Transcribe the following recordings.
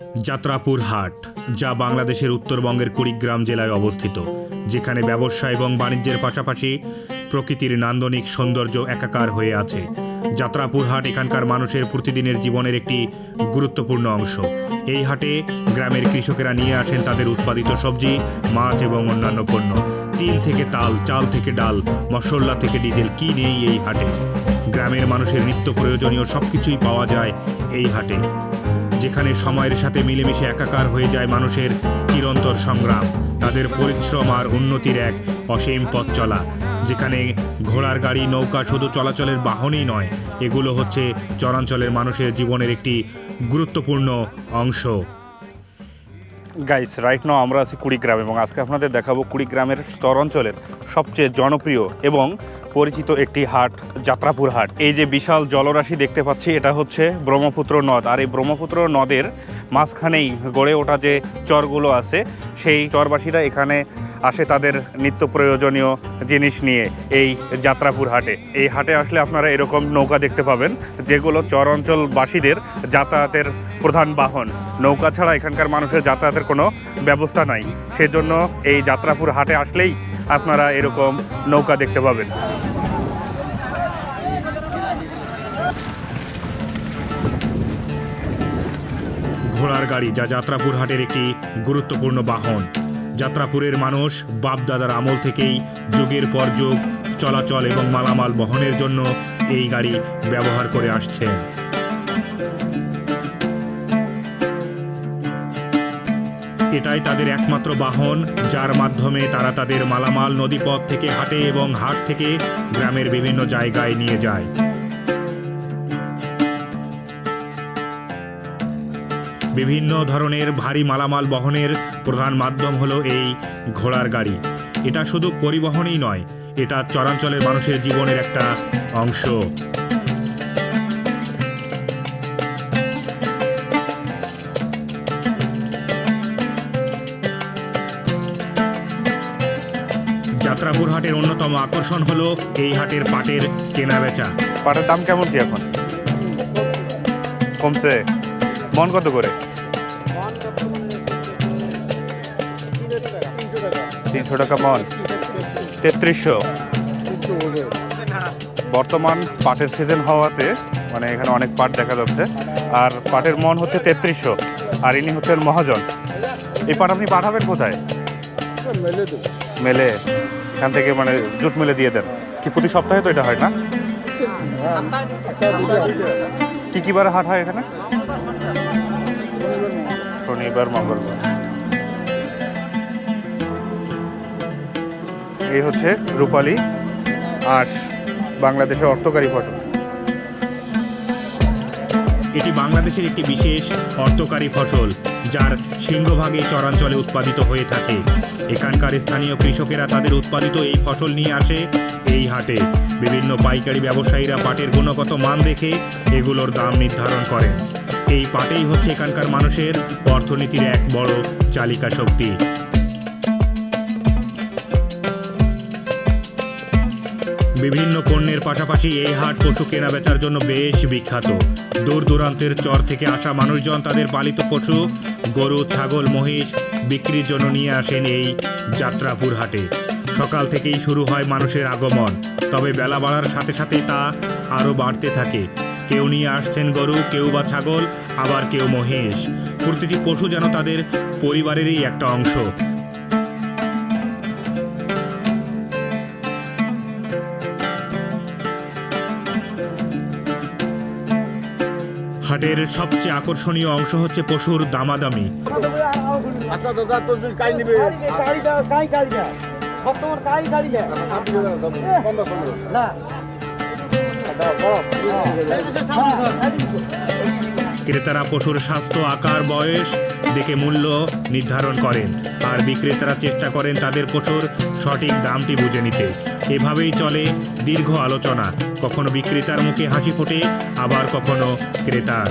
যাত্রাপুর হাট, যা বাংলাদেশের উত্তরবঙ্গের কুড়িগ্রাম জেলায় অবস্থিত, যেখানে ব্যবসা এবং বাণিজ্যের পাশাপাশি প্রকৃতির নান্দনিক সৌন্দর্য একাকার হয়ে আছে। যাত্রাপুর হাট এখানকার মানুষের প্রতিদিনের জীবনের একটি গুরুত্বপূর্ণ অংশ। এই হাটে গ্রামের কৃষকেরা নিয়ে আসেন তাদের উৎপাদিত সবজি, মাছ এবং অন্যান্য পণ্য। তিল থেকে তাল, চাল থেকে ডাল, মশলা থেকে ডিজেল কি নেই এই হাটে? গ্রামের মানুষের নিত্য প্রয়োজনীয় সব কিছুই পাওয়া যায় এই হাটে। যেখানে সময়ের সাথে মিলেমিশে একাকার হয়ে যায় মানুষের চিরন্তর সংগ্রাম, তাদের পরিশ্রম আর উন্নতির এক অসীম পথ চলা, যেখানে ঘোড়ার গাড়ি, নৌকা শুধু চলাচলের বাহনই নয়, এগুলো হচ্ছে চরাঞ্চলের মানুষের জীবনের একটি গুরুত্বপূর্ণ অংশ। গাইস রাইট নাও আমরা আছি কুড়িগ্রাম এবং আজকে আপনাদের দেখাবো কুড়িগ্রামের চরাঞ্চলের সবচেয়ে জনপ্রিয় এবং পরিচিত একটি হাট, যাত্রাপুর হাট। এই যে বিশাল জলরাশি দেখতে পাচ্ছি, এটা হচ্ছে ব্রহ্মপুত্র নদ। আর এই ব্রহ্মপুত্র নদের মাঝখানেই গড়ে ওঠা যে চরগুলো আছে, সেই চরবাসীরা এখানে আসে তাদের নিত্য প্রয়োজনীয় জিনিস নিয়ে এই যাত্রাপুর হাটে। এই হাটে আসলে আপনারা এরকম নৌকা দেখতে পাবেন, যেগুলো চর অঞ্চলবাসীদের যাতায়াতের প্রধান বাহন। নৌকা ছাড়া এখানকার মানুষের যাতায়াতের কোনো ব্যবস্থা নাই। সেজন্য এই যাত্রাপুর হাটে আসলেই আপনারা এরকম নৌকা দেখতে পাবেন। ঘোড়ার গাড়ি যা যাত্রাপুর হাটের একটি গুরুত্বপূর্ণ বাহন। যাত্রাপুরের মানুষ বাপদাদার আমল থেকেই যুগের পর যুগ, চলাচল এবং মালামাল বহনের জন্য এই গাড়ি ব্যবহার করে আসছেন। এটাই তাদের একমাত্র বাহন, যার মাধ্যমে তারা তাদের মালামাল নদীপথ থেকে হাটে এবং হাট থেকে গ্রামের বিভিন্ন জায়গায় নিয়ে যায়। বিভিন্ন ধরনের ভারী মালামাল বহনের প্রধান মাধ্যম হলো এই ঘোড়ার গাড়ি। এটা শুধু পরিবহনই নয়, এটা চরাঞ্চলের মানুষের জীবনের একটা অংশ। যাত্রাপুর হাটের অন্যতম আকর্ষণ হলো এই হাটের পাটের কেনা বেচা পাটের দাম কেমন কি এখন? কমছে। মন কত করে? তিনশো টাকা মন তেত্রিশশো। বর্তমান পাটের সিজন হওয়াতে মানে এখানে অনেক পাট দেখা যাচ্ছে। আর পাটের মন হচ্ছে তেত্রিশশো, আর ইনি হচ্ছেন মহাজন। এই পাট আপনি পাঠাবেন কোথায়? মেলে। এখান থেকে মানে জুট মেলে দিয়ে দেন। কি প্রতি সপ্তাহে তো এটা হয় না? কি কি বারে হাট হয় এখানে? শনিবার, মঙ্গলবার। এই হচ্ছে রূপালী আঁশ বাংলাদেশের অর্থকারী ফসল। এটি বাংলাদেশের একটি বিশেষ অর্থকারী ফসল, যার সিংহভাগে চরাঞ্চলে উৎপাদিত হয়ে থাকে। এখানকার স্থানীয় কৃষকেরা তাদের উৎপাদিত এই ফসল নিয়ে আসে এই হাটে। বিভিন্ন পাইকারি ব্যবসায়ীরা পাটের গুণগত মান দেখে এগুলোর দাম নির্ধারণ করেন। এই পাটেই হচ্ছে এখানকার মানুষের অর্থনীতির এক বড় চালিকা শক্তি বিভিন্ন পণ্যের পাশাপাশি এই হাট পশু কেনা বেচার জন্য বেশ বিখ্যাত। দূর দূরান্তের চর থেকে আসা মানুষজন তাদের পালিত পশু, গরু, ছাগল, মহিষ বিক্রির জন্য নিয়ে আসেন এই যাত্রাপুর হাটে। সকাল থেকেই শুরু হয় মানুষের আগমন, তবে বেলা বাড়ার সাথে সাথে তা আরও বাড়তে থাকে। কেউ নিয়ে আসছেন গরু, কেউ বা ছাগল, আবার কেউ মহিষ। প্রতিটি পশু যেন তাদের পরিবারেরই একটা অংশ। হাটের সবচেয়ে আকর্ষণীয় অংশ হচ্ছে পশুর দামাদামি আচ্ছা না ক্রেতারা পশুর স্বাস্থ্য আকার বয়স দেখে মূল্য নির্ধারণ করেন। আর বিক্রেতারা চেষ্টা করেন তাদের পশুর সঠিক দামটি বুঝে নিতে। এভাবেই চলে দীর্ঘ আলোচনা। কখনো বিক্রেতার মুখে হাসি ফোটে আবার কখনো ক্রেতার।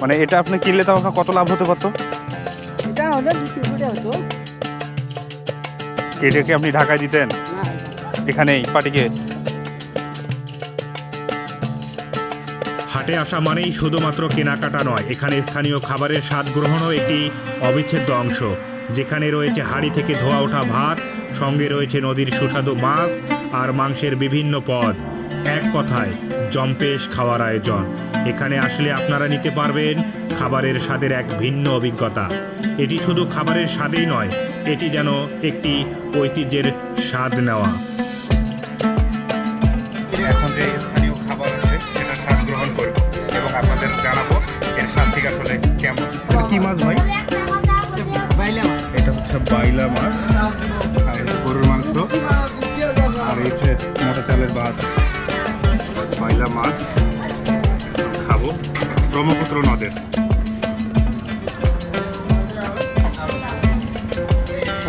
মানে এটা আপনি কিনলে তাও আপনার কত লাভ হতে পারতো? এটা হলে করে হতো। এটাকে আপনি ঢাকায় দিতেন? এখানেই পাটিকে হাটে আসা মানেই শুধুমাত্র কেনাকাটা নয়, এখানে স্থানীয় খাবারের স্বাদ গ্রহণও একটি অবিচ্ছেদ্য অংশ। যেখানে রয়েছে হাড়ি থেকে ধোয়া ওঠা ভাত, সঙ্গে রয়েছে নদীর সুস্বাদু মাছ আর মাংসের বিভিন্ন পদ। এক কথায়, জম্পেশ খাওয়ার আয়োজন। এখানে আসলে আপনারা নিতে পারবেন খাবারের স্বাদের এক ভিন্ন অভিজ্ঞতা। এটি শুধু খাবারের স্বাদেই নয়, এটি যেন একটি ঐতিহ্যের স্বাদ নেওয়া। এখন যে স্থানীয় খাবার আছে সেটা স্বাদ গ্রহণ করব এবং আপনাদের জানাব এর স্বাদ ঠিক আসলে কেমন। কি মাছ ভাই? এটা হচ্ছে বাইলা মাছ আর গরুর মাংস আর এই হচ্ছে মোটা চালের ভাত। বাইলা মাছ খাব ব্রহ্মপুত্র নদের।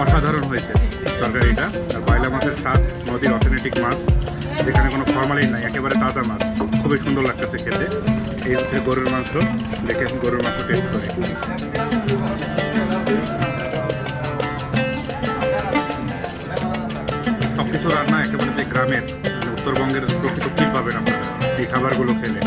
অসাধারণ হয়েছে। তরকারিটা। আর বাইলা মাছের স্বাদ নদীর অথেন্টিক মাছ, যেখানে কোনো ফর্মালিন নাই, একেবারে তাজা মাছ। খুবই সুন্দর লাগতেছে খেতে। এই হচ্ছে গরুর মাংস। দেখে গরুর মাংস টেস্ট করে। সব কিছু রান্না একেবারে যে গ্রামের মানে উত্তরবঙ্গের প্রকৃত ফিল পাবেন আপনারা এই খাবারগুলো খেলে।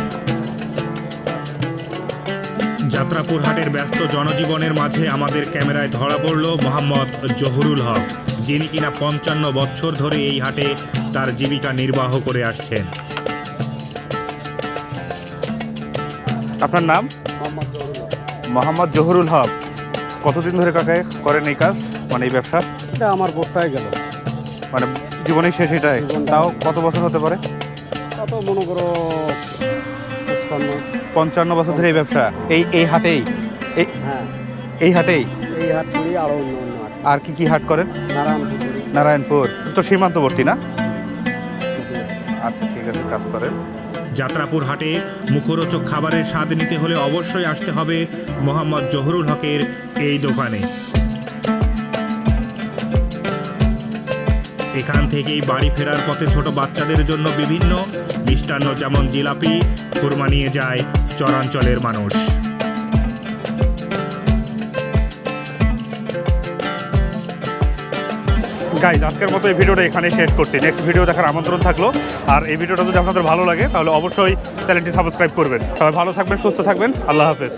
যাত্রাপুর হাটের ব্যস্ত জনজীবনের মাঝে আমাদের ক্যামেরায় ধরা পড়ল মোহাম্মদ জহুরুল হক। যিনি কিনা পঞ্চান্ন বছর ধরে এই হাটে তার জীবিকা নির্বাহ করে আসছেন। আপনার নাম? মোহাম্মদ জহুরুল হক। কতদিন ধরে কাকায় করেন এই কাজ মানে এই ব্যবসা? এটা আমার বোধটাই গেল। মানে জীবনের শেষ এটাই। তাও কত বছর হতে পারে? কত মনে করো পঞ্চান্ন বছর ধরে এই ব্যবসা। এই এই হাটেই? এই হ্যাঁ। এই হাটেই? এই আরও অন্য অন্য আর কি কি হাট করেন? নারায়ণপুর। তো সীমান্তবর্তী না? আচ্ছা ঠিক আছে কাজ করেন। যাত্রাপুর হাটে মুখরোচক খাবারের স্বাদ নিতে হলে অবশ্যই আসতে হবে মোহাম্মদ জহরুল হকের এই দোকানে। এখান থেকেই বাড়ি ফেরার পথে ছোট বাচ্চাদের জন্য বিভিন্ন মিষ্টান্ন যেমন জিলাপি খুরমা নিয়ে যায় চরাঞ্চলের মানুষ। গাইজ আজকের মতো এই ভিডিওটা এখানে শেষ করছি। নেক্সট ভিডিও দেখার আমন্ত্রণ থাকল। আর এই ভিডিওটা যদি আপনাদের ভালো লাগে, তাহলে অবশ্যই চ্যানেলটি সাবস্ক্রাইব করবেন। সবাই ভালো থাকবেন, সুস্থ থাকবেন। আল্লাহ হাফেজ।